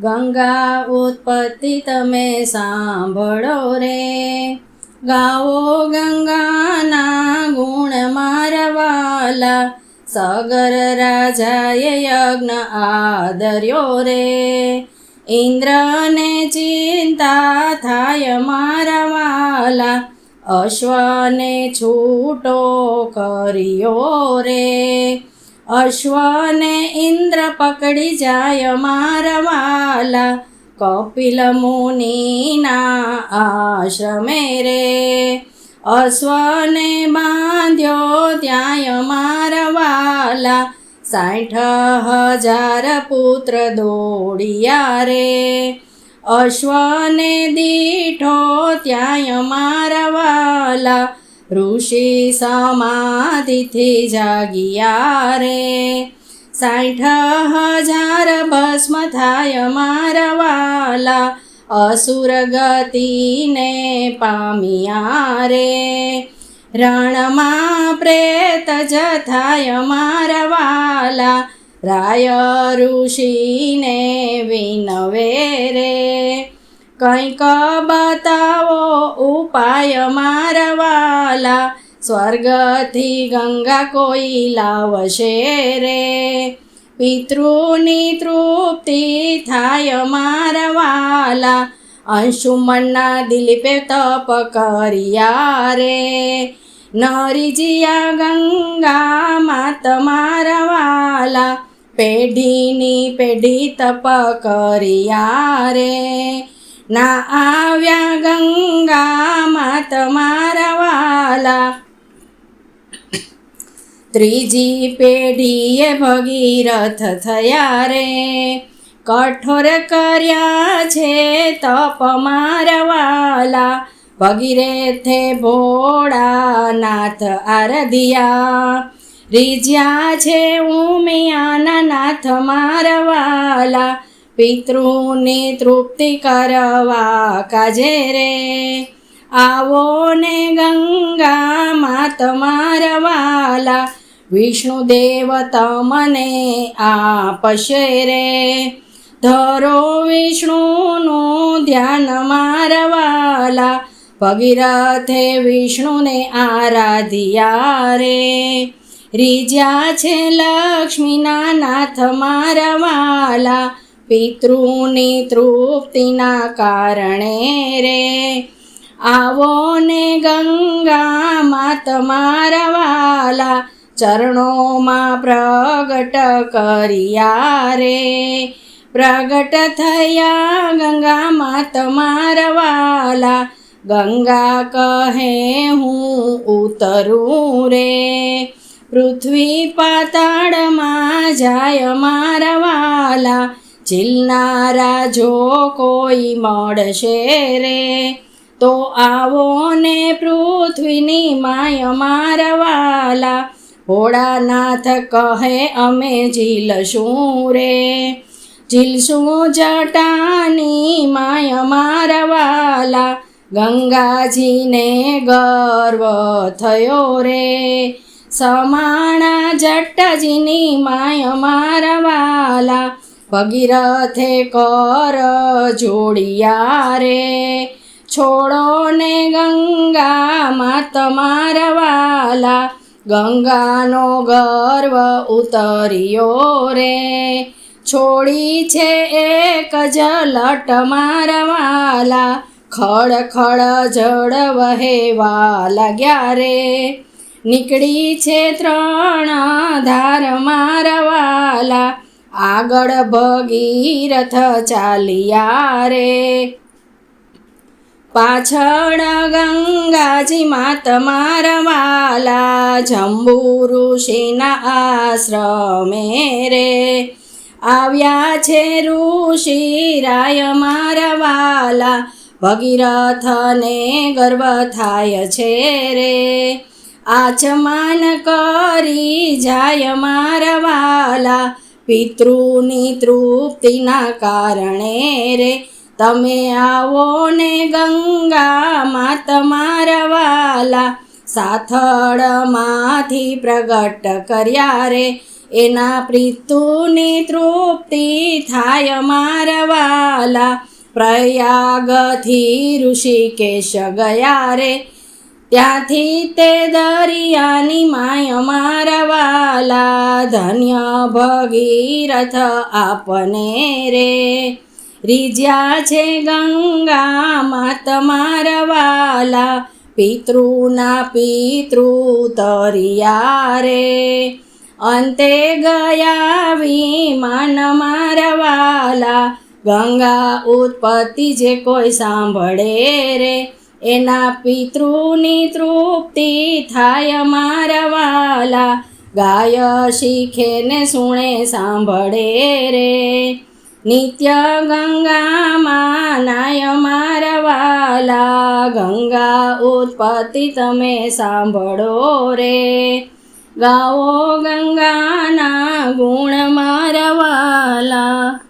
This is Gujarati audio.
ગંગા ઉત્પત્તિ તમે સાંભળો રે. ગાઓ ગંગાના ગુણ મારવાલા સગર રાજાએ યજ્ઞ આદર્યો રે. ઇન્દ્રને ચિંતા થાય મારવાલા અશ્વને છૂટો કર્યો રે. અશ્વને ઇન્દ્ર પકડી જાય મારવાલા કપિલ મુનિના આશ્રમે રે. અશ્વને બાંધ્યો ત્યાંય મારવાલા સાઠ હજાર પુત્ર દોડિયા રે. અશ્વને દીઠો ત્યાંય મારવાલા ઋષિ સમાધિથી જાગિયા રે સાઠ હજાર ભસ્મ થાય મારવાલા અસુર ગતિને પામ્યા રે રણમાં પ્રેત જથાય મારવાલા રાય ઋષિને વિનવે રે કંઈક બતાવો મારા મારવાલા સ્વર્ગથી ગંગા કોઈ લાવશે રે. પિતૃની તૃપ્તિ થાય મારવાલા અંશુમનના દિલીપે તપ કર્યા રે. નરીજિયા ગંગામાં તમારવાલા પેઢીની પેઢી તપ કર્યા રે. ના આવ્યા ગંગામાં તમારવાલા ત્રીજી પેઢીએ ભગીરથ થયા રે. કઠોર કર્યા છે તપ મારવાલા ભગીરથે ભોળાનાથ આરધિયા રીજ્યા છે ઉમિયાના નાથ મારવાલા પિતૃની તૃપ્તિ કરવા કાજે રે. આવો ને ગંગા માત મારવાલા વિષ્ણુદેવ તમને આપશે રે. ધરો વિષ્ણુનું ધ્યાન મારવાલા ભગીરથે વિષ્ણુને આરાધ્યા રે. રીજ્યા છે લક્ષ્મીના નાથ મારવાલા પિતૃની તૃપ્તિના કારણે રે. આવો ને ગંગા માત મારવાલા ચરણોમાં પ્રગટ કર્યા રે. પ્રગટ થયા ગંગા માત મારવાલા ગંગા કહે હું ઉતરું રે. પૃથ્વી પાતાળમાં જાય મારવાલા ચિલનારા જો કોઈ મળશે રે તો આવો ને પૃથ્વીની માય મારવાલા ભોળાનાથ કહે, અમે ઝીલશું રે? ઝીલશું જટાની માય મારવાલા ગંગાજીને ગર્વ થયો રે. સમાણા જટ્ટાજીની માય મારવાલા ભગીરથે કર જોડિયા રે. છોડો ને ગંગા માત મારવાલા ગંગાનો ગર્વ ઉતર્યો રે. છોડી છે એક જ લટ મારવાલા ખડ ખડ જળ વહેવા લાગ્યા રે. નીકળી છે ત્રણ ધાર મારવાલા આગળ ભગીરથ ચાલ્યા રે. પાછળ ગંગાજી માત મારવાલા જંબુ ઋષિના આશ્રમે રે. આવ્યા છે ઋષિ રાય મારવાલા, ભગીરથને ગર્વ થાય છે રે. આચમાન કરી જાય મારવાલા પિતૃની તૃપ્તિના કારણે રે. તમે આવો ને ગંગા માત મારવાલા સાથળમાંથી પ્રગટ કર્યા રે. એના પ્રીતુની તૃપ્તિ થાય મારવાલા પ્રયાગથી ઋષિકેશ ગયા રે. ત્યાંથી તે દરિયાની માય મારવાલા ધન્ય ભગીરથ આપને રે. રીજ્યા છે ગંગા માત મારવાલા પિતૃના પિતૃ તરિયા રે. અંતે ગયા વિમાન મારવાલા ગંગા ઉત્પત્તિ જે કોઈ સાંભળે રે. એના પિતૃની તૃપ્તિ થાય મારવાલા ગાય શીખે ને સુણે સાંભળે રે. નિત્ય ગંગામાં નાય મારવાલા ગંગા ઉત્પત્તિ તમે સાંભળો રે. ગાઓ ગંગાના ગુણ મારવાલા